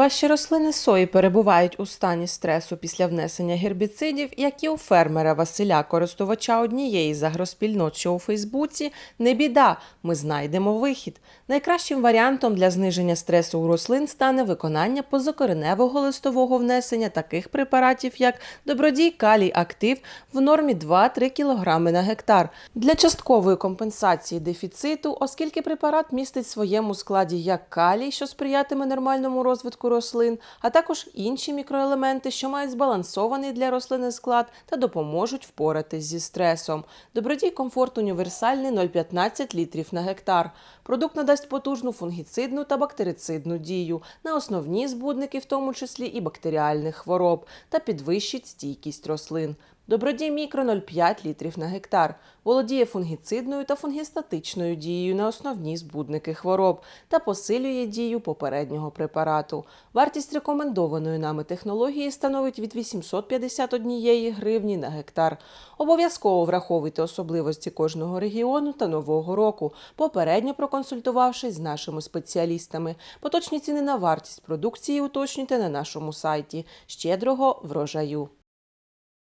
Ваші рослини сої перебувають у стані стресу після внесення гербіцидів, як і у фермера Василя, користувача однієї з агроспільнот, у Фейсбуці. Не біда, ми знайдемо вихід. Найкращим варіантом для зниження стресу у рослин стане виконання позакореневого листового внесення таких препаратів, як добродій калій актив в нормі 2-3 кг на гектар. Для часткової компенсації дефіциту, оскільки препарат містить в своєму складі як калій, що сприятиме нормальному розвитку рослин, а також інші мікроелементи, що мають збалансований для рослини склад та допоможуть впоратись зі стресом. Добродій комфорт універсальний 0,15 літрів на гектар. Продукт надасть потужну фунгіцидну та бактерицидну дію на основні збудники, в тому числі і бактеріальних хвороб, та підвищить стійкість рослин. Добродій мікро 0,5 літрів на гектар. Володіє фунгіцидною та фунгістатичною дією на основні збудники хвороб та посилює дію попереднього препарату. Вартість рекомендованої нами технології становить від 851 гривні на гектар. Обов'язково враховуйте особливості кожного регіону та нового року, попередньо проконсультувавшись з нашими спеціалістами. Поточні ціни на вартість продукції уточнюйте на нашому сайті. Щедрого врожаю!